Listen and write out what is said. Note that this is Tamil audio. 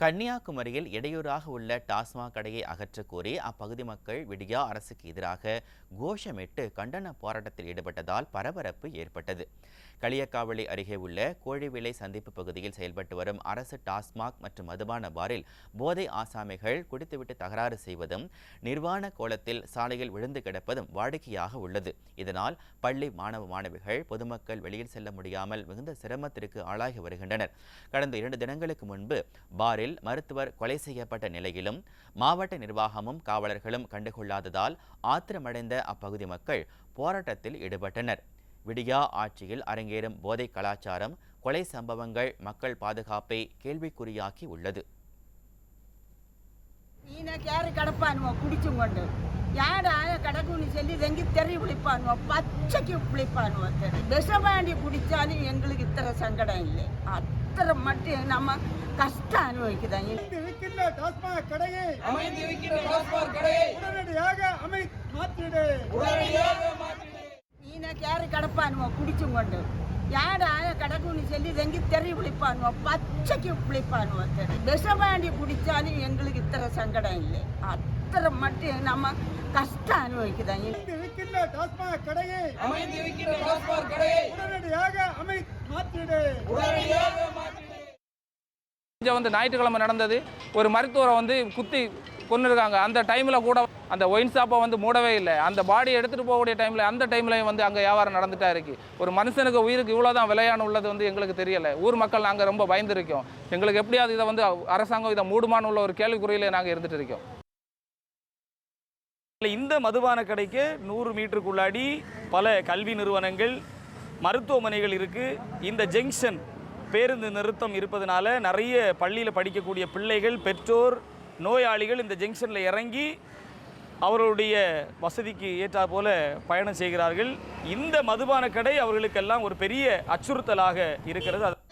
கன்னியாகுமரியில் இடையூறாக உள்ள டாஸ்மாக் கடையை அகற்றக் கோரி அப்பகுதி மக்கள் விடியா அரசுக்கு எதிராக கோஷமிட்டு கண்டன போராட்டத்தில் ஈடுபட்டதால் பரபரப்பு ஏற்பட்டது. களியக்காவளி அருகே உள்ள கோழிவிலை சந்திப்பு பகுதியில் செயல்பட்டு வரும் அரசு டாஸ்மாக் மற்றும் மதுபான பாரில் போதை ஆசாமிகள் குடித்துவிட்டு தகராறு செய்வதும் நிர்வாண கோலத்தில் சாலையில் விழுந்து கிடப்பதும் வாடிக்கையாக உள்ளது. இதனால் பள்ளி மாணவ மாணவிகள் பொதுமக்கள் வெளியில் செல்ல முடியாமல் மிகுந்த சிரமத்திற்கு ஆளாகி வருகின்றனர். கடந்த இரண்டு தினங்களுக்கு முன்பு பாரில் மருத்துவர் கொலை செய்யப்பட்ட நிலையிலும் மாவட்ட நிர்வாகமும் காவலர்களும் கண்டுகொள்ளாததால் ஆத்திரமடைந்த அப்பகுதி மக்கள் போராட்டத்தில் ஈடுபட்டனர். விடியா ஆட்சியில் அரங்கேறும் போதை கலாச்சாரம் கொலை சம்பவங்கள் மக்கள் பாதுகாப்பை கேள்விக்குறியாக்கி உள்ளது. நீனை கேரி கிடப்பானுவோ? குடிச்சும் கொண்டு யாரா கிடக்குன்னு சொல்லி ரெங்கி தெறி விழிப்பானுவோ? பச்சைக்கு விழிப்பானுவோ? தெரு விஷபாண்டி குடித்தாலும் எங்களுக்கு இத்தனை சங்கடம் இல்லை. அத்தனை மட்டும் நம்ம கஷ்டம் அனுபவிக்கிறாங்க இருக்கின்ற டாஸ்மாக் கடையை കയറി കിടപ്പാനുമോ കുടിച്ചും കൊണ്ട് யாடாக கடக்குன்னு சொல்லி வெங்கி தெறி விழிப்பானுவோ பச்சைக்கு விழிப்பானுவோ. தெரு விஷபாண்டி குடித்தாலும் எங்களுக்கு இத்தனை சங்கடம் இல்லை. அத்தனை மட்டும் நம்ம கஷ்டம் அனுபவிக்குதாங்க இருக்கின்ற டாஸ்மாக் கடையை அமைந்திருக்கின்ற டாஸ்மாக் கடையை உடனடியாக அமை மாற்றிடு. உடனடியாக மாற்றிடு வந்து ஞாயிற்றுக்கிழமை நடந்தது. ஒரு மருத்துவரை வந்து குத்தி கொண்டுருக்காங்க அந்த டைமில் கூட அந்த ஒயின் ஷாப்பை வந்து மூடவே இல்லை. அந்த பாடி எடுத்துகிட்டு போகக்கூடிய டைமில் அந்த டைம்லையும் வந்து அங்கே வியாபாரம் நடந்துட்டா இருக்கு. ஒரு மனுஷனுக்கு உயிருக்கு இவ்வளோ தான் விலையான உள்ளது வந்து எங்களுக்கு தெரியலை. ஊர் மக்கள் நாங்கள் ரொம்ப பயந்துருக்கோம். எங்களுக்கு எப்படியாவது இதை வந்து அரசாங்கம் இதை மூடுமான்னு உள்ள ஒரு கேள்விக்குறியில் நாங்கள் இருந்துட்டு இருக்கோம். இந்த மதுபான கடைக்கு நூறு மீட்டருக்குள்ளாடி பல கல்வி நிறுவனங்கள் மருத்துவமனைகள் இருக்குது இந்த ஜங்ஷன் பேருந்து நிறுத்தம் இருப்பதனால நிறைய பள்ளியில் படிக்கக்கூடிய பிள்ளைகள் பெற்றோர் நோயாளிகள் இந்த ஜங்ஷனில் இறங்கி அவர்களுடைய வசதிக்கு ஏற்றா போல பயணம் செய்கிறார்கள். இந்த மதுபான கடை அவர்களுக்கெல்லாம் ஒரு பெரிய அச்சுறுத்தலாக இருக்கிறது. அது